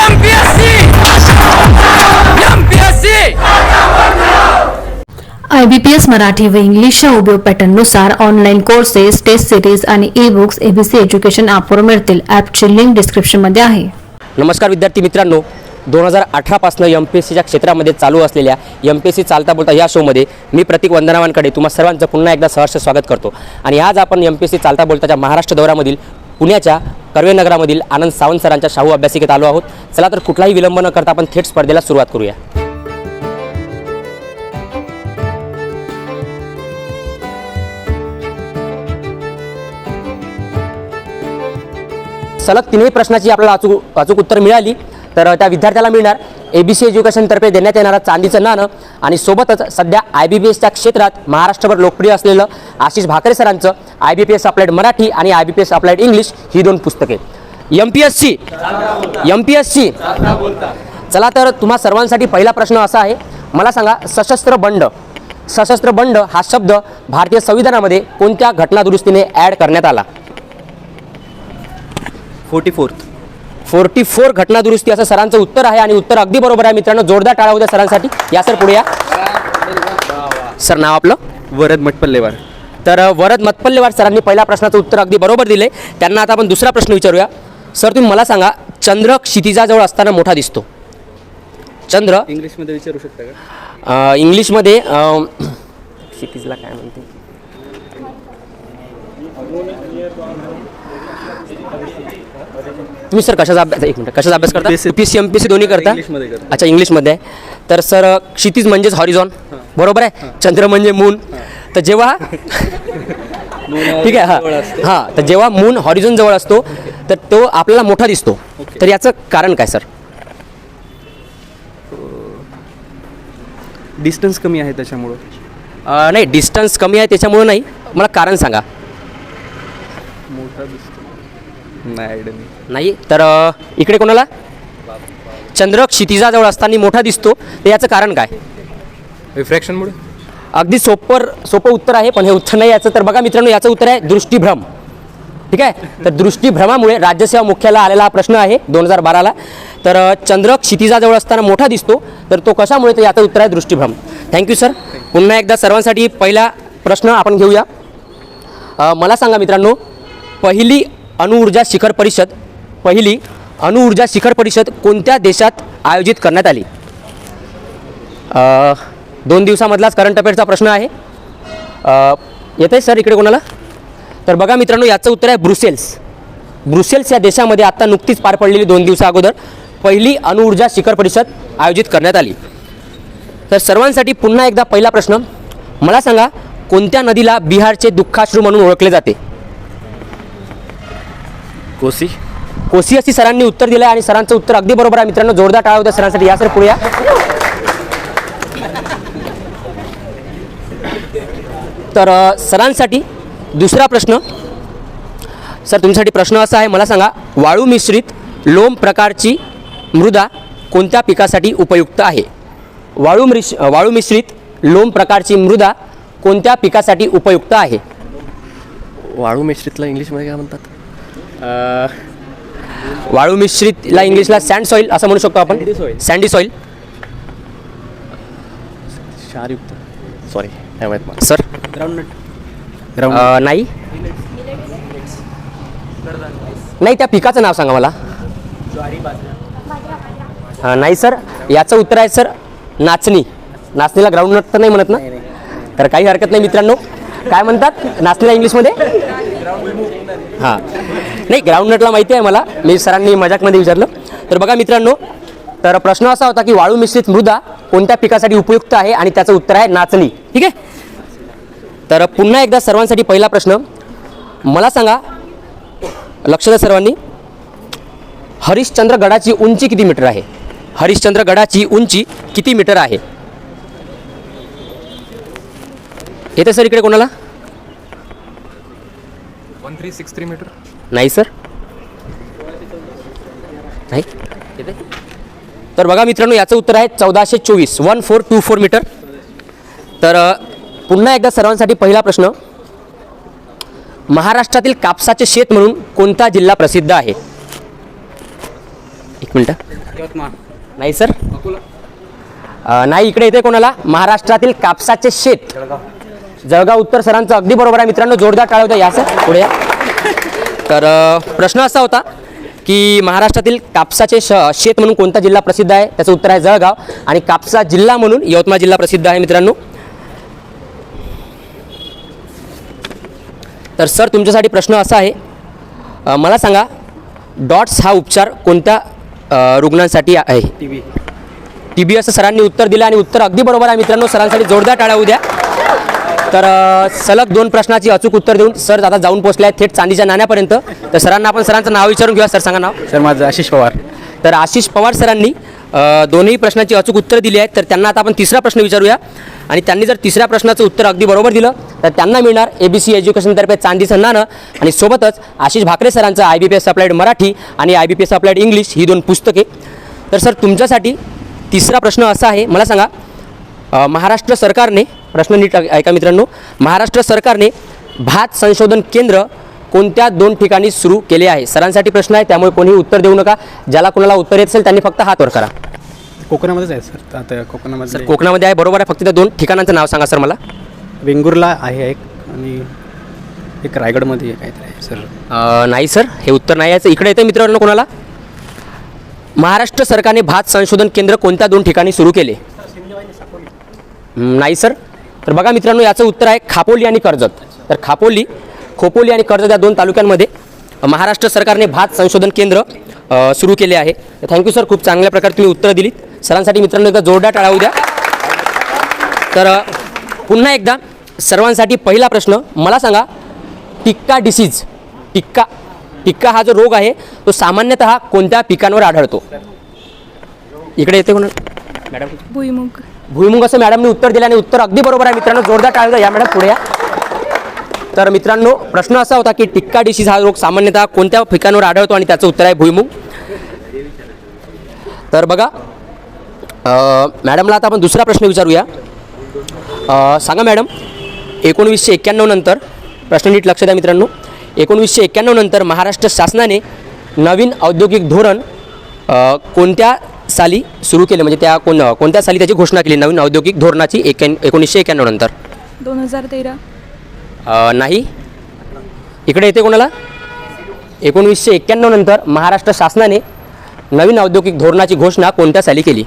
IBPS I B P S Marathi व इंग्लिशच्या उपयोग पॅटर्ननुसार ऑनलाईन कोर्सेस टेस्ट सिरीज आणि ई बुक्स एबीसी एज्युकेशन ॲपवर मिळतील. ॲपची लिंक डिस्क्रिप्शनमध्ये आहे. नमस्कार विद्यार्थी मित्रांनो. दोन हजार अठरापासून एम पी एस सीच्या क्षेत्रामध्ये चालू असलेल्या एम पी एस सी चालता बोलता या शोमध्ये मी प्रतीक वंदनावांकडे तुम्हा सर्वांचं पुन्हा एकदा सहर्ष स्वागत करतो. आणि आज आपण एम पी एस सी चालता बोलताच्या महाराष्ट्र दौऱ्यामधील पुण्याच्या कर्वेनगरामधील आनंद सावंत सरांच्या शाहू अभ्यासिकेत आलो आहोत. चला तर कुठलाही विलंब न करता आपण थेट स्पर्धेला सुरुवात करूया. सलग तिन्ही प्रश्नाची आपल्याला अचूक अचूक उत्तर मिळाली. तर त्या विद्यार्थ्याला मिळणार ए बी सी एज्युकेशनतर्फे देण्यात येणारं चांदीचं नाणं. आणि सोबतच सध्या आय बी पी एसच्या क्षेत्रात महाराष्ट्रभर लोकप्रिय असलेलं आशिष भाकरे सरांचं I B P S applied Marathi आणि I B P S applied English ही दोन पुस्तके. M P S C M P S C चला तर तुम्हा सर्वांसाठी पहिला प्रश्न असा आहे. मला सांगा सशस्त्र बंड सशस्त्र बंड हा शब्द भारतीय संविधानामध्ये कोणत्या घटनादुरुस्तीने ॲड करण्यात आला? Forty fourth. फोर्टी फोर घटनादुरुस्ती असं सरांचं उत्तर आहे आणि उत्तर अगदी बरोबर आहे मित्रांनो. जोरदार टाळा होत्या सरांसाठी. या सर पुढे या. सर नाव आपलं? वरद मटपल्लेवार. तर वरद मतपल्लेवार सरांनी पहिल्या प्रश्नाचं उत्तर अगदी बरोबर दिले त्यांना आता आपण दुसरा प्रश्न विचारूया. सर तुम्ही मला सांगा चंद्र क्षितिजाजवळ असताना मोठा दिसतो. चंद्र? इंग्लिशमध्ये विचारू शकता का? इंग्लिशमध्ये क्षितिजला काय म्हणते? तुम्ही सर कशाचा अभ्यास एक मिनिट कशाचा अभ्यास करता. P C M P C दोन्ही करता. अच्छा इंग्लिशमध्ये आहे तर सर क्षितिज म्हणजेच हॉरिझॉन बरोबर आहे? चंद्र म्हणजे मून तर जेव्हा ठीक आहे हां. हां. तर जेव्हा मून हॉरिझॉन जवळ असतो तर तो आपल्याला मोठा दिसतो. तर याचं कारण काय सर? डिस्टन्स कमी आहे त्याच्यामुळं. नाही डिस्टन्स कमी आहे त्याच्यामुळं नाही. मला कारण सांगा. मोठा दिसतो. नाही नाही? तर इकडे कोणाला? चंद्र क्षितिजाजवळ असताना मोठा दिसतो. तर याचं कारण काय? रिफ्रॅक्शनमुळे अगदी सोपर सोपं उत्तर आहे पण हे उत्तर नाही याचं. तर बघा मित्रांनो याचं उत्तर आहे दृष्टीभ्रम. ठीक आहे? तर दृष्टीभ्रमामुळे राज्यसेवा मुख्याला आलेला हा प्रश्न आहे दोन हजार बाराला. तर चंद्र क्षितिजाजवळ असताना मोठा दिसतो. तर तो कशामुळे? तर याचं उत्तर आहे दृष्टीभ्रम. थँक्यू सर पुन्हा एकदा सर्वांसाठी पहिला प्रश्न आपण घेऊया. मला सांगा मित्रांनो पहिली अणुऊर्जा शिखर परिषद पहिली अणुऊर्जा शिखर परिषद कोणत्या देशात आयोजित करण्यात आली? दोन दिवसामधलाच करंट अफेअरचा प्रश्न आहे. येत आहे सर इकडे कोणाला? तर बघा मित्रांनो याचं उत्तर आहे ब्रुसेल्स. ब्रुसेल्स या देशामध्ये आत्ता नुकतीच पार पडलेली दोन दिवसा अगोदर पहिली अणुऊर्जा शिखर परिषद आयोजित करण्यात आली. तर सर्वांसाठी पुन्हा एकदा पहिला प्रश्न मला सांगा कोणत्या नदीला बिहारचे दुःखाश्रू म्हणून ओळखले जाते? कोसी. कोसी अशी सरांनी उत्तर दिलं आहे आणि सरांचं उत्तर अगदी बरोबर आहे. मित्रांनो जोरदार टाळा होत्या सरांसाठी. या सर पुढे या. तर सरांसाठी दुसरा प्रश्न. सर तुमच्यासाठी प्रश्न असा आहे मला सांगा वाळू मिश्रित लोम प्रकारची मृदा कोणत्या पिकासाठी उपयुक्त आहे? वाळू मिश वाळू मिश्रित लोम प्रकारची मृदा कोणत्या पिकासाठी उपयुक्त आहे? वाळू मिश्रितला इंग्लिशमध्ये काय म्हणतात? वाळू मिश्रितला इंग्लिशला सँड सॉईल असं म्हणू शकतो आपण. सँडी सॉईल क्षारयुक्त. सॉरी माहीत मला सर ग्राउंड अ, नाही. नाही त्या पिकाचं नाव सांगा मला. नाही सर याचं उत्तर आहे सर नाचणी. नाचणीला ग्राउंड नट तर नाही म्हणत ना? तर काही हरकत नाही मित्रांनो. काय म्हणतात? नाचणीला इंग्लिशमध्ये हां. नाही ग्राउंडनटला माहिती आहे मला. मी सरांनी मजाकमध्ये विचारलं. तर बघा मित्रांनो तर प्रश्न असा होता की वाळू मिश्रित मृदा कोणत्या पिकासाठी उपयुक्त आहे आणि त्याचं उत्तर आहे नाचणी. ठीक आहे? तर पुन्हा एकदा सर्वांसाठी पहिला प्रश्न. मला सांगा लक्ष द्या सर्वांनी. हरिश्चंद्र गडाची उंची किती मीटर आहे? हरिश्चंद्र गडाची उंची किती मीटर आहे? येते सर इकडे कोणाला? One three six three metre नाही सर. नाही. येते तर बघा मित्रांनो याचं उत्तर आहे चौदाशे चोवीस. One four two four metre तर अ, पुन्हा एकदा सर्वांसाठी पहिला प्रश्न. महाराष्ट्रातील कापसाचे शेत म्हणून कोणता जिल्हा प्रसिद्ध आहे? एक मिनटं. यवतमाळ. नाही सर. अ, नाही इकडे येते कोणाला? महाराष्ट्रातील कापसाचे शेत. जळगाव. उत्तर सरांचं अगदी बरोबर आहे. मित्रांनो जोरदार टाळा होता या सर पुढे तर प्रश्न असा होता की महाराष्ट्रातील कापसाचे श शेत म्हणून कोणता जिल्हा प्रसिद्ध आहे? त्याचं उत्तर आहे जळगाव. आणि कापसा जिल्हा म्हणून यवतमाळ जिल्हा प्रसिद्ध आहे मित्रांनो. तर सर तुमच्यासाठी प्रश्न असा आहे मला सांगा डॉट्स हा उपचार कोणत्या रुग्णांसाठी आहे? टी व्ही टी बी असं सरांनी उत्तर दिलं आणि उत्तर अगदी बरोबर आहे मित्रांनो. सरांसाठी जोरदार टाळ्या उद्या तर सलग दोन प्रश्नाची अचूक उत्तर देऊन सर आता जाऊन पोहोचले आहेत थेट चांदीच्या नाण्यापर्यंत. तर सरांना आपण सरांचं नाव विचारून घेऊया. सर सांगा नाव. सर माझं आशिष पवार. तर आशिष पवार सरांनी अ, दोन्ही प्रश्नाची अचूक उत्तर दिली आहेत तर त्यांना आता आपण तिसरा प्रश्न विचारूया. आणि त्यांनी जर तिसऱ्या प्रश्नाचं उत्तर अगदी बरोबर दिलं तर त्यांना मिळणार ए बी सी एज्युकेशनतर्फे चांदीचं नाणं आणि सोबतच आशिष भाकरे सरांचं I B P S applied Marathi आणि I B P S applied English ही दोन पुस्तके. तर सर तुमच्यासाठी तिसरा प्रश्न असा आहे. मला सांगा अ, महाराष्ट्र सरकारने प्रश्न नीट ऐका मित्रांनो. महाराष्ट्र सरकारने भात संशोधन केंद्र कोणत्या दोन ठिकाणी सुरू केले आहे? सरांसाठी प्रश्न आहे त्यामुळे कोणीही उत्तर देऊ नका. ज्याला कोणाला उत्तर येत असेल त्यांनी फक्त हात वर करा. कोकणामध्येच आहे सर. आता कोकणामध्ये सर कोकणामध्ये आहे बरोबर आहे. फक्त त्या दोन ठिकाणांचं नाव सांगा सर मला. वेंगुर्ला आहे एक आणि एक रायगडमध्ये काहीतरी आहे सर. नाही सर. हे उत्तर नाही यायचं. इकडे येतं मित्रांनो कोणाला? महाराष्ट्र सरकारने भात संशोधन केंद्र कोणत्या दोन ठिकाणी सुरू केले? नाही सर. तर बघा मित्रांनो याचं उत्तर आहे खापोली आणि कर्जत. तर खापोली खोपोली आणि कर्जत या दोन तालुक्यांमध्ये महाराष्ट्र सरकारने भात संशोधन केंद्र सुरू केले आहे. थँक्यू सर खूप चांगल्या प्रकारे तुम्ही उत्तर दिलीत. सरांसाठी मित्रांनो एकदा जोरदार टाळावू द्या तर पुन्हा एकदा सर्वांसाठी पहिला प्रश्न मला सांगा टिक्का डिसीज टिक्का टिक्का हा जो रोग आहे तो सामान्यतः कोणत्या पिकांवर आढळतो? इकडे येते कोण? मॅडम. भुईमुग. भुईमुग असं मॅडमने उत्तर दिलं आणि उत्तर अगदी बरोबर आहे. मित्रांनो जोरदार टाळलं या मॅडम पुढे या. तर मित्रांनो प्रश्न असा होता की टिक्का डिसीज हा रोग सामान्यतः कोणत्या पिकांवर आढळतो आणि त्याचं उत्तर आहे भुईमुग? तर बघा मॅडमला आता आपण दुसरा प्रश्न विचारूया. सांगा मॅडम एकोणवीसशे एक्क्याण्णव नंतर प्रश्न नीट लक्ष द्या मित्रांनो. एकोणवीसशे एक्क्याण्णव नंतर महाराष्ट्र शासनाने नवीन औद्योगिक धोरण कोणत्या साली सुरू केले म्हणजे त्या कोण कोणत्या साली त्याची घोषणा केली नवीन औद्योगिक धोरणाची एक्याण् एकोणीसशे एक्क्याण्णव नंतर? दोन हजार तेरा. अ, नाही. इकडे येते कोणाला? एकोणवीसशे एक्क्याण्णव नंतर महाराष्ट्र शासनाने नवीन औद्योगिक धोरणाची घोषणा कोणत्या साली केली?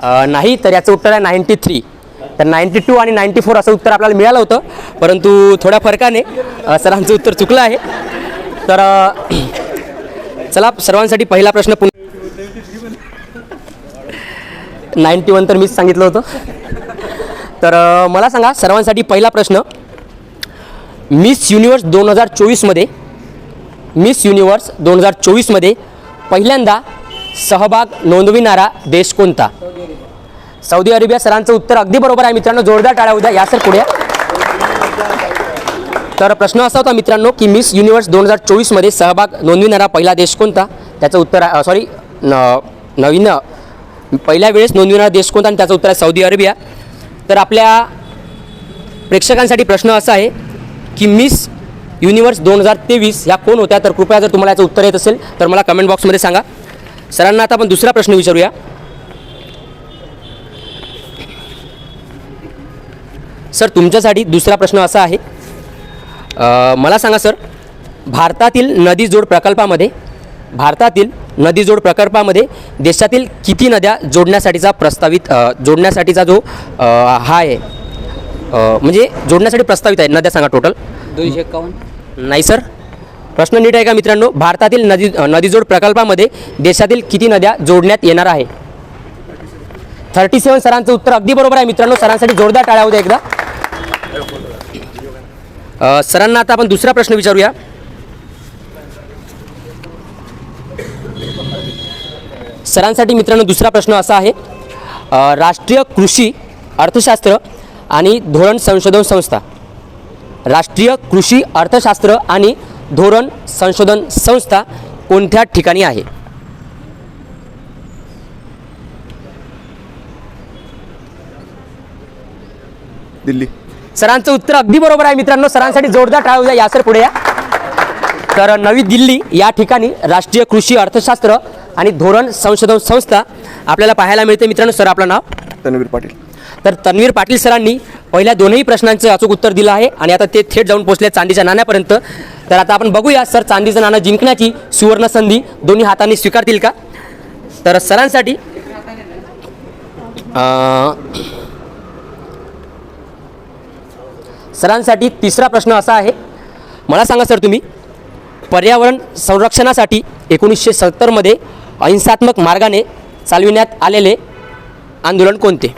अ, नाही तर याचं उत्तर आहे नाईन्टी थ्री तर नाईन्टी टू आणि नाईन्टी फोर असं उत्तर आपल्याला मिळालं होतं परंतु थोड्या फरकाने अ, सरांचं उत्तर चुकलं आहे. तर अ, चला सर्वांसाठी पहिला प्रश्न पुन्हा नाईन्टी वन तर मीच सांगितलं होतं. तर मला सांगा सर्वांसाठी पहिला प्रश्न. मिस युनिवर्स दोन हजार चोवीसमध्ये मिस युनिवर्स दोन हजार चोवीसमध्ये पहिल्यांदा सहभाग नोंदविणारा देश कोणता? सौदी अरेबिया सरांचं उत्तर अगदी बरोबर आहे मित्रांनो जोरदार टाळ्या उद्या या सर पुढे तर प्रश्न असा होता मित्रांनो की मिस युनिवर्स दोन हजार चोवीसमध्ये सहभाग नोंदविणारा पहिला देश कोणता? त्याचं उत्तर सॉरी न नवीन पहिल्या वेळेस नोंदविणारा देश कोणता आणि त्याचं उत्तर आहे सौदी अरेबिया. तर आपल्या प्रेक्षकांसाठी प्रश्न असा आहे की मिस युनिवर्स दोन हजार तेवीस ह्या कोण होत्या? तर कृपया जर तुम्हाला याचं उत्तर येत असेल तर मला कमेंट बॉक्समध्ये सांगा. सरांना आता आपण दुसरा प्रश्न विचारूया. सर तुमच्यासाठी दुसरा प्रश्न असा आहे मला सांगा सर भारतातील नदी जोड प्रकल्पामध्ये भारतातील नदी जोड प्रकल्पामध्ये देशातील किती नद्या जोडण्यासाठीचा प्रस्तावित जोडण्यासाठीचा जो हा आहे म्हणजे जोडण्यासाठी प्रस्तावित आहे नद्या सांगा टोटल दोनशे एक्कावन्न नाही सर. प्रश्न नीट आहे का मित्रांनो? भारतातील नदी नदीजोड प्रकल्पामध्ये देशातील किती नद्या जोडण्यात येणार आहे? थर्टी सेवन सरांचं उत्तर अगदी बरोबर आहे मित्रांनो. सरांसाठी जोरदार टाळ्या होत्या एकदा. सरांना आता आपण दुसरा प्रश्न विचारूया. सरांसाठी मित्रांनो दुसरा प्रश्न असा आहे. राष्ट्रीय कृषी अर्थशास्त्र आणि धोरण संशोधन संस्था. राष्ट्रीय कृषी अर्थशास्त्र आणि धोरण संशोधन संस्था कोणत्या ठिकाणी आहे? दिल्ली. सरांचं उत्तर अगदी बरोबर आहे मित्रांनो. सरांसाठी जोरदार टाळू द्या या सर पुढे या. तर नवी दिल्ली या ठिकाणी राष्ट्रीय कृषी अर्थशास्त्र आणि धोरण संशोधन संस्था आपल्याला पाहायला मिळते. मित्रांनो सर आपलं नाव? तन्वीर पाटील. तर तन्वीर पाटील सरांनी पहिल्या दोनही प्रश्नांचं अचूक उत्तर दिलं आहे आणि आता ते थेट जाऊन पोहोचले चांदीच्या नाण्यापर्यंत. तर आता आपण बघूया सर चांदीचं नाणं जिंकण्याची सुवर्ण संधी दोन्ही हातांनी स्वीकारतील का? तर सरांसाठी अं, सरांसाठी तिसरा प्रश्न असा आहे. मला सांगा सर तुम्ही पर्यावरण संरक्षणासाठी एकोणीसशे सत्तरमध्ये अहिंसात्मक मार्गाने चालविण्यात आलेले आंदोलन कोणते?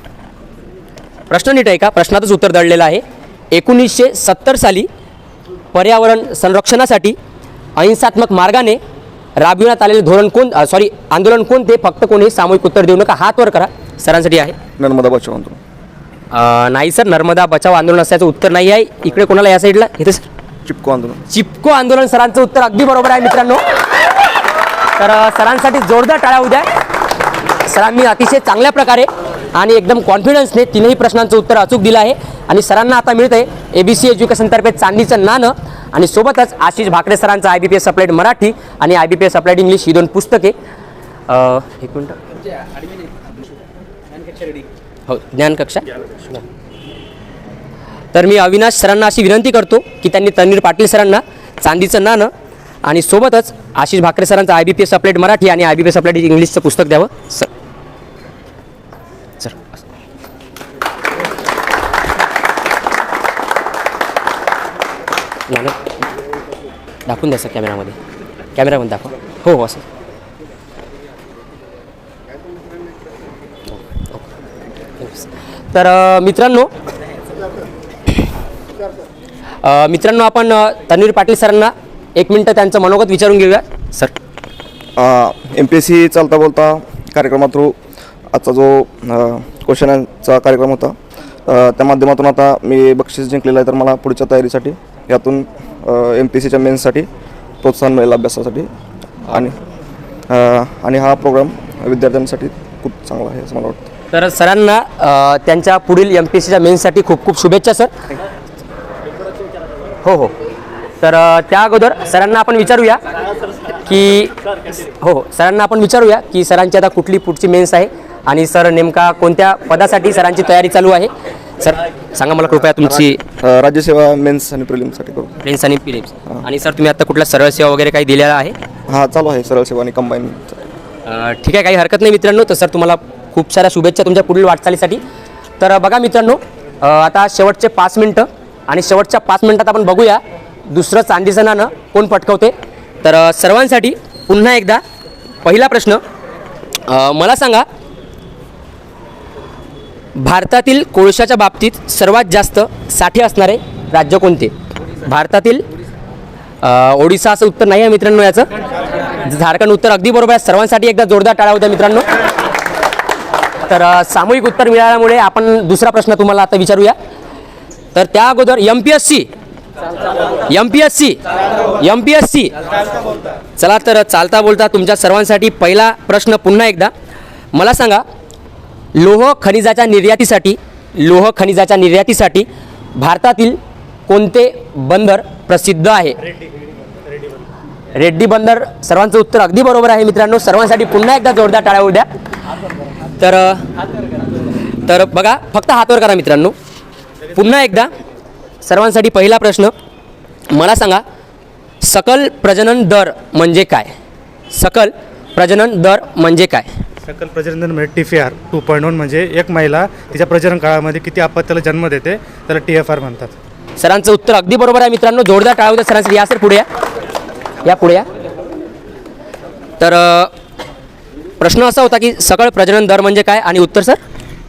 प्रश्न नीट आहे का प्रश्नातच उत्तर दडलेलं आहे. एकोणीसशे सत्तर साली पर्यावरण संरक्षणासाठी अहिंसात्मक मार्गाने राबविण्यात आलेले धोरण कोण सॉरी आंदोलन कोणते? फक्त कोणी सामूहिक उत्तर देऊ नका हात वर करा. सरांसाठी आहे. नर्मदा बचाव आंदोलन नाही सर नर्मदा बचाव आंदोलन असल्याचं उत्तर नाही आहे. इकडे कोणाला या साईडला इथे सर. चिपको आंदोलन. चिपको आंदोलन सरांचं उत्तर अगदी बरोबर आहे मित्रांनो. तर सरांसाठी जोरदार टाळ्या उद्या. सरांनी अतिशय चांगल्या प्रकारे आणि एकदम कॉन्फिडन्सने तीनही प्रश्नांचं उत्तर अचूक दिलं आहे. आणि सरांना आता मिळतं आहे ए बी सी एज्युकेशनतर्फे चांदीचं नाणं. आणि सोबतच आशिष भाकरे सरांचं I B P S applied Marathi आणि I B P S applied English ही दोन पुस्तके. अ, एक मिनटं. हो ज्ञान कक्षा तर मी अविनाश सरांना अशी विनंती करतो की त्यांनी तन्वीर पाटील सरांना चांदीचं नाणं आणि सोबतच आशिष भाकरे सरांचं I B P S applied Marathi आणि I B P S applied इंग्लिशचं पुस्तक द्यावं. सर. सर दाखवून द्या सर कॅमेरामध्ये. कॅमेरामध्ये दाखवा. हो हो सर तर मित्रांनो मित्रांनो आपण तन्वीर पाटील सरांना एक मिनटं त्यांचं मनोगत विचारून घेऊया sir. M P S C चालता बोलता कार्यक्रमा थ्रू आजचा जो क्वेश्चनचा कार्यक्रम होता त्या माध्यमातून आता मी बक्षीस जिंकलेलं आहे तर मला पुढच्या तयारीसाठी यातून एम पी एस सीच्या मेन्ससाठी प्रोत्साहन मिळेल अभ्यासासाठी. आणि आणि हा प्रोग्राम विद्यार्थ्यांसाठी खूप चांगला आहे असं मला वाटतं. तर सरांना त्यांच्या पुढील एम पी एस सीच्या मेन्ससाठी खूप खूप शुभेच्छा सर. हो हो. तर त्या अगोदर सरांना आपण विचारूया की हो हो. सरांना आपण विचारूया की सरांची आता कुठली पुढची मेन्स आहे आणि सर नेमका कोणत्या पदासाठी सरांची तयारी चालू आहे? सर सांगा मला कृपया तुमची राज्यसेवा मेन्स आणि प्रिलिम्ससाठी करू. प्रिन्स आणि पिलिम्स आणि सर तुम्ही आता कुठल्या सरळ सेवा वगैरे काही दिलेला आहे? हा चालू आहे सरळ सेवा आणि कंबाईन ठीक आहे काही हरकत नाही मित्रांनो. तर सर तुम्हाला खूप साऱ्या शुभेच्छा तुमच्या पुढील वाटचालीसाठी. तर बघा मित्रांनो आता शेवटचे पाच मिनटं आणि शेवटच्या पाच मिनटात आपण बघूया दुसरं चांदीचं नाणं कोण पटकवते. तर सर्वांसाठी पुन्हा एकदा पहिला प्रश्न मला सांगा भारतातील कोळशाच्या बाबतीत सर्वात जास्त साठे असणारे राज्य कोणते? भारतातील ओडिसा असं उत्तर नाही आहे मित्रांनो याचं. झारखंड उत्तर अगदी बरोबर आहे. सर्वांसाठी एकदा जोरदार टाळा होत्या मित्रांनो. तर सामूहिक उत्तर मिळाल्यामुळे आपण दुसरा प्रश्न तुम्हाला आता विचारूया. तर त्या अगोदर M P S C M P S C M P S C चला तर चालता बोलता तुमच्या सर्वांसाठी पहिला प्रश्न पुन्हा एकदा. मला सांगा लोह खनिजाच्या निर्यातीसाठी लोह खनिजाच्या निर्यातीसाठी भारतातील कोणते बंदर प्रसिद्ध आहे? रेड्डी बंदर. सर्वांचं उत्तर अगदी बरोबर आहे मित्रांनो. सर्वांसाठी पुन्हा एकदा जोरदार टाळ्या द्या तर तर बघा फक्त हातवर करा मित्रांनो. पुन्हा एकदा सर्वांसाठी पहिला प्रश्न मला सांगा सकल प्रजनन दर म्हणजे काय? सकल प्रजनन दर म्हणजे काय? सकल प्रजनन म्हणजे T F R two point one म्हणजे एक महिला तिच्या प्रजनन काळामध्ये किती अपत्याला जन्म देते त्याला टी एफ आर म्हणतात. सरांचं उत्तर अगदी बरोबर आहे मित्रांनो. जोरदार टाळू द्या सरांसाठी. या सर पुढे या. या पुढे या. तर प्रश्न असा होता की सकळ प्रजनन दर म्हणजे काय आणि उत्तर sir?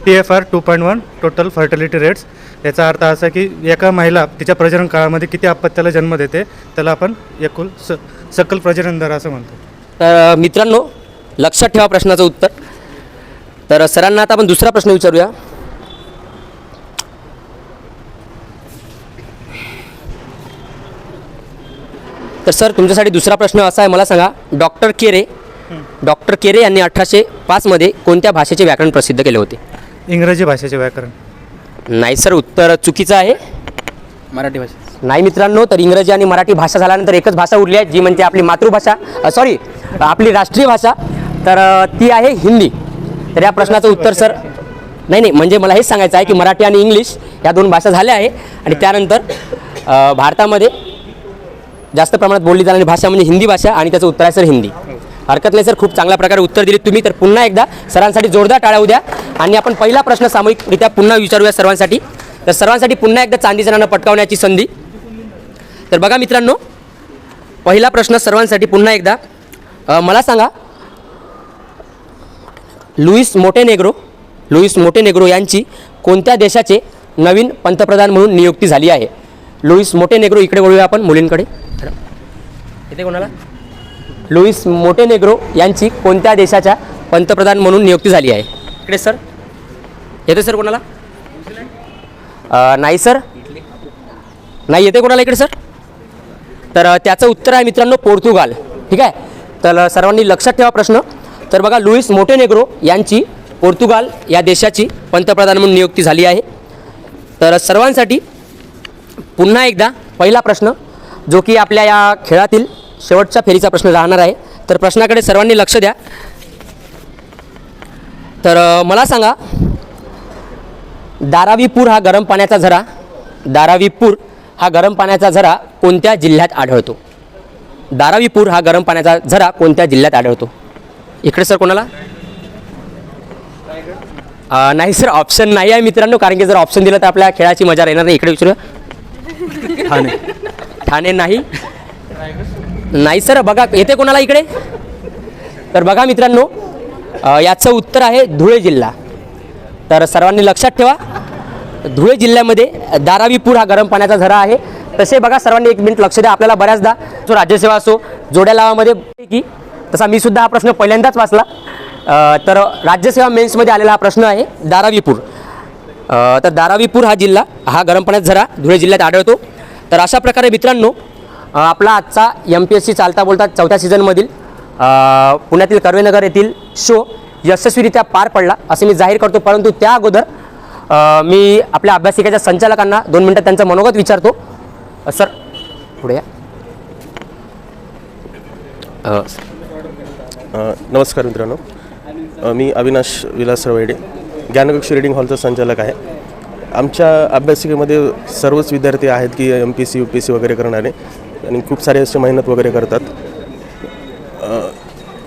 T F R two point one total fertility rates याचा अर्थ असा की एका महिला तिच्या प्रजनन काळामध्ये किती अपत्याला जन्म देते त्याला आपण एकूण स सकल प्रजनन दर असं म्हणतो. तर मित्रांनो लक्षात ठेवा प्रश्नाचं उत्तर. तर सरांना आता आपण दुसरा प्रश्न विचारूया. तर सर तुमच्यासाठी दुसरा प्रश्न असा आहे मला सांगा डॉक्टर केरे डॉक्टर केरे यांनी अठराशे पाचमध्ये कोणत्या भाषेचे व्याकरण प्रसिद्ध केले होते? इंग्रजी भाषेचे व्याकरण. नाही सर उत्तर चुकीचं आहे. मराठी भाषा. नाही मित्रांनो तर इंग्रजी आणि मराठी भाषा झाल्यानंतर एकच भाषा उरली आहे जी म्हणजे आपली मातृभाषा सॉरी आपली राष्ट्रीय भाषा. तर अ, ती आहे हिंदी. तर या प्रश्नाचं उत्तर सर नाही नाही म्हणजे मला हेच सांगायचं आहे की मराठी आणि इंग्लिश या दोन भाषा झाल्या आहे. आणि त्यानंतर अ, भारतामध्ये जास्त प्रमाणात बोलली जाणारी भाषा म्हणजे हिंदी भाषा आणि त्याचं उत्तर आहे सर हिंदी. हरकत नाही सर. खूप चांगल्या प्रकारे उत्तर दिले तुम्ही. तर पुन्हा एकदा सरांसाठी जोरदार टाळ्या उद्या. आणि आपण पहिला प्रश्न सामूहिकरित्या पुन्हा विचारूया सर्वांसाठी. तर सर्वांसाठी पुन्हा एकदा चांदी नाणं पटकावण्याची संधी. तर बघा मित्रांनो पहिला प्रश्न सर्वांसाठी पुन्हा एकदा. मला सांगा लुईस मोटेनेग्रो लुईस मोटेनेग्रो यांची कोणत्या देशाचे नवीन पंतप्रधान म्हणून नियुक्ती झाली आहे? लुईस मोटेनेग्रो इकडे वळूया आपण मुलींकडे. इथे कोणाला? लुईस मोटेनेग्रो यांची कोणत्या देशाच्या पंतप्रधान म्हणून नियुक्ती झाली आहे? इकडे सर. येते सर कोणाला? नाही सर. नाही येते कोणाला इकडे सर? तर त्याचं उत्तर आहे मित्रांनो पोर्तुगाल. ठीक आहे? तर सर्वांनी लक्षात ठेवा प्रश्न. तर बघा लुईस मोटेनेग्रो यांची पोर्तुगाल या देशाची पंतप्रधान म्हणून नियुक्ती झाली आहे. तर सर्वांसाठी पुन्हा एकदा पहिला प्रश्न जो की आपल्या या खेळातील शेवटच्या फेरीचा प्रश्न राहणार आहे. तर प्रश्नाकडे सर्वांनी लक्ष द्या. तर मला सांगा दारावीपूर हा गरम पाण्याचा झरा दारावीपूर हा गरम पाण्याचा झरा कोणत्या जिल्ह्यात आढळतो? दारावीपूर हा गरम पाण्याचा झरा कोणत्या जिल्ह्यात आढळतो? इकडे सर कोणाला? नाही सर ऑप्शन नाही आहे मित्रांनो कारण की जर ऑप्शन दिलं तर आपल्या खेळाची मजा येणार नाही. इकडे विचारूया. ठाणे. ठाणे नाही? नाही सर बघा येते कोणाला इकडे? तर बघा मित्रांनो याचं उत्तर आहे धुळे जिल्हा. तर सर्वांनी लक्षात ठेवा धुळे जिल्ह्यामध्ये दारावीपूर हा गरम पाण्याचा झरा आहे. तसे बघा सर्वांनी एक मिनिट लक्ष द्या आपल्याला बऱ्याचदा जो राज्यसेवा असो जोड्या लावामध्ये की तसा मी सुद्धा हा प्रश्न पहिल्यांदाच वाचला. तर राज्यसेवा मेन्समध्ये आलेला हा प्रश्न आहे दारावीपूर तर दारावीपूर हा जिल्हा हा गरम पाण्याचा झरा धुळे जिल्ह्यात आढळतो. तर अशा प्रकारे मित्रांनो आपला आजचा एम पी एस सी चालता बोलता चौथ्या सीझनमधील पुण्यातील कर्वेनगर येथील शो यशस्वीरित्या पार पडला असे मी जाहीर करतो. परंतु त्या अगोदर मी आपल्या अभ्यासिकेच्या संचालकांना दोन मिनटं त्यांचं मनोगत विचारतो. सर पुढे या. नमस्कार मित्रांनो. मी अविनाश विलास रवैडे ज्ञानकक्ष रिडिंग हॉलचा संचालक आहे. आमच्या अभ्यासिकेमध्ये सर्वच विद्यार्थी आहेत की M P C U P C वगैरे करणारे. आणि खूप सारे असे मेहनत वगैरे करतात.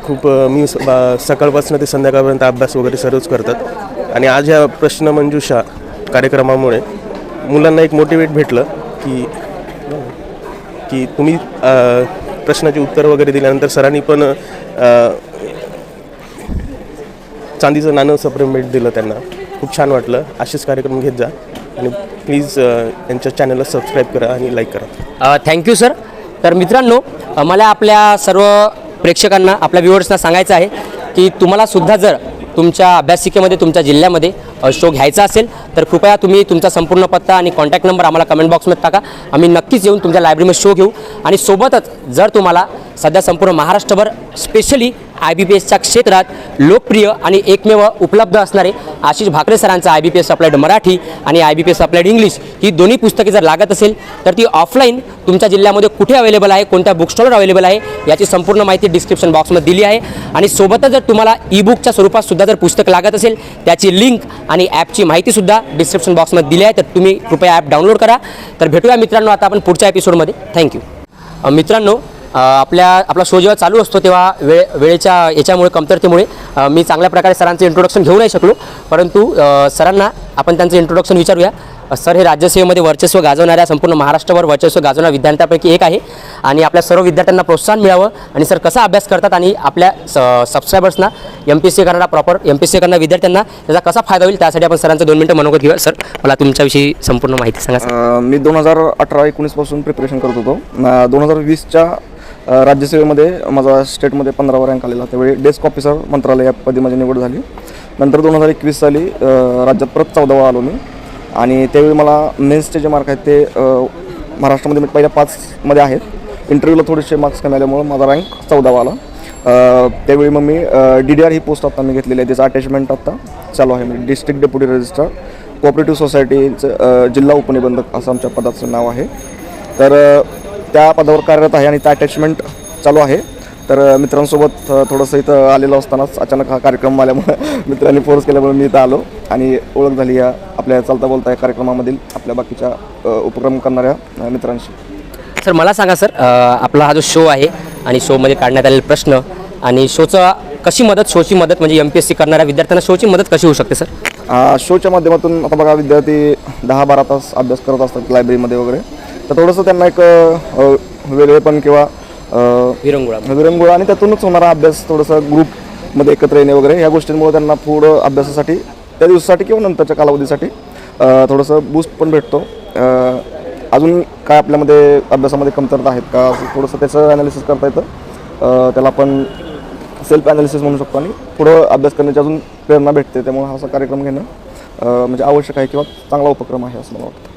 खूप मी स- बा- सकाळपासून ते संध्याकाळपर्यंत अभ्यास वगैरे सर्वच करतात. आणि आज ह्या प्रश्नमंजुषा कार्यक्रमामुळे मुलांना एक मोटिवेट भेटलं की की तुम्ही प्रश्नाची उत्तर वगैरे दिल्यानंतर सरांनी पण चांदीचं नाणं सप्रिमेंट दिलं त्यांना. खूप छान वाटलं. असेच कार्यक्रम घेत जा. आणि प्लीज यांच्या चॅनलला सबस्क्राईब करा आणि लाईक करा. थँक्यू सर तर मित्रांनो मला आपल्या सर्व प्रेक्षकांना आपल्या व्ह्युअर्सना सांगायचं आहे की तुम्हालासुद्धा जर तुमच्या अभ्यासिकेमध्ये तुमच्या जिल्ह्यामध्ये शो घ्यायचा असेल तर कृपया तुम्ही तुमचा संपूर्ण पत्ता आणि कॉन्टॅक्ट नंबर आम्हाला कमेंट बॉक्समध्ये टाका. आम्ही नक्कीच येऊन तुमच्या लायब्ररीमध्ये शो घेऊ. आणि सोबतच जर तुम्हाला सध्या संपूर्ण महाराष्ट्रभर स्पेशली आय बी पी एसच्या क्षेत्रात लोकप्रिय आणि एकमेव उपलब्ध असणारे आशिष भाकरे सरांचं I B P S applied Marathi आणि I B P S applied English ही दोन्ही पुस्तके जर लागत असेल तर ती ऑफलाईन तुमच्या जिल्ह्यामध्ये कुठे अवेलेबल आहे कोणत्या बुक स्टॉलवर अवेलेबल आहे याची संपूर्ण माहिती डिस्क्रिप्शन बॉक्समध्ये दिली आहे. आणि सोबतच जर तुम्हाला ई बुकच्या स्वरूपात सुद्धा जर पुस्तक लागत असेल त्याची लिंक आणि ॲपची माहितीसुद्धा डिस्क्रिप्शन बॉक्समध्ये दिली आहे तर तुम्ही कृपया ॲप डाउनलोड करा. तर भेटूया मित्रांनो आता आपण पुढच्या एपिसोडमध्ये थँक्यू मित्रांनो आपल्या आपला शो जेव्हा चालू असतो तेव्हा वेळ वेळेच्या याच्यामुळे कमतरतेमुळे मी चांगल्या प्रकारे सरांचं इंट्रोडक्शन घेऊ नाही शकलो. परंतु सरांना आपण त्यांचं इंट्रोडक्शन विचारूया. सर हे राज्यसेवेमध्ये वर्चस्व गाजवणाऱ्या संपूर्ण महाराष्ट्रभर वर्चस्व गाजवणाऱ्या विद्यार्थ्यांपैकी एक आहे. आणि आपल्या सर्व विद्यार्थ्यांना प्रोत्साहन मिळावं. आणि सर कसा अभ्यास करतात आणि आपल्या स सबस्क्रायबर्सना एम पी सी करणारा प्रॉपर एम पी सी करणाऱ्या विद्यार्थ्यांना त्याचा कसा फायदा होईल त्यासाठी आपण सरांचं दोन मिनटं मनोगत घेऊया. सर मला तुमच्याविषयी संपूर्ण माहिती सांगा सर. मी दोन हजार अठरा एकोणीसपासून प्रिपरेशन करत होतो. दोन हजार वीसच्या राज्यसेवेमध्ये माझा स्टेटमध्ये पंधरावा रँक आलेला त्यावेळी डेस्क ऑफिसर मंत्रालय या पदी माझी निवड झाली. नंतर दोन हजार एकवीस साली राज्यात परत चौदावा आलो मी. आणि त्यावेळी मला मेन्सचे जे मार्क आहेत ते महाराष्ट्रामध्ये मी पहिल्या पाचमध्ये आहेत. इंटरव्ह्यूला थोडेसे मार्क्स कमी आल्यामुळं माझा रँक चौदावा आला. त्यावेळी मग मी डी डी आर ही पोस्ट आत्ता मी घेतलेली आहे. त्याचं अटॅचमेंट आत्ता चालू आहे. म्हणजे डिस्ट्रिक्ट डेप्युटी रजिस्ट्रार कोऑपरेटिव्ह सोसायटीचं जिल्हा उपनिबंधक असं आमच्या पदाचं नाव आहे. तर त्या पदावर कार्यरत आहे आणि त्या अटॅचमेंट चालू आहे. तर मित्रांसोबत थोडंसं इथं आलेलो असतानाच अचानक हा कार्यक्रम आल्यामुळे मित्रांनी फोर्स केल्यामुळे मी इथं आलो आणि ओळख झाली या आपल्या चालता बोलता या कार्यक्रमामधील आपल्या बाकीच्या उपक्रम करणाऱ्या मित्रांशी. सर मला सांगा सर आपला हा जो शो आहे आणि शोमध्ये काढण्यात आलेले प्रश्न आणि शोचा कशी मदत शोची मदत म्हणजे एम पी एस सी करणाऱ्या विद्यार्थ्यांना शोची मदत कशी होऊ शकते सर? शोच्या माध्यमातून आता बघा विद्यार्थी दहा बारा तास अभ्यास करत असतात लायब्ररीमध्ये वगैरे. तर थोडंसं त्यांना एक वेगळेपण किंवा विरंगुळा. विरंगुळा आणि त्यातूनच होणारा अभ्यास थोडंसं ग्रुपमध्ये एकत्र येणे वगैरे ह्या गोष्टींमुळे त्यांना पुढं अभ्यासासाठी त्या दिवसासाठी किंवा नंतरच्या कालावधीसाठी थोडंसं बूस्ट पण भेटतो. अजून काय आपल्यामध्ये अभ्यासामध्ये कमतरता आहेत का? थोडंसं त्याचं ॲनालिसिस करता येतं. त्याला आपण सेल्फ ॲनालिसिस म्हणू शकतो आणि पुढं अभ्यास करण्याची अजून प्रेरणा भेटते. त्यामुळे हा असा कार्यक्रम घेणं म्हणजे आवश्यक आहे किंवा चांगला उपक्रम आहे असं मला वाटतं.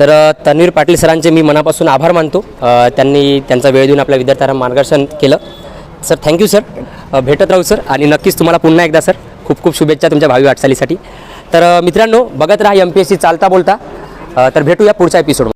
तर तन्वीर पाटील सरांचे मी मनापासून आभार मानतो. त्यांनी त्यांचा वेळ देऊन आपल्या विद्यार्थ्यांना मार्गदर्शन केलं. सर थँक्यू सर भेटत राहू सर आणि नक्कीच तुम्हाला पुन्हा एकदा सर खूप खूप शुभेच्छा तुमच्या भावी वाटचालीसाठी. तर मित्रांनो बघत राहा एम पी एस सी चालता बोलता. तर भेटूया पुढच्या एपिसोड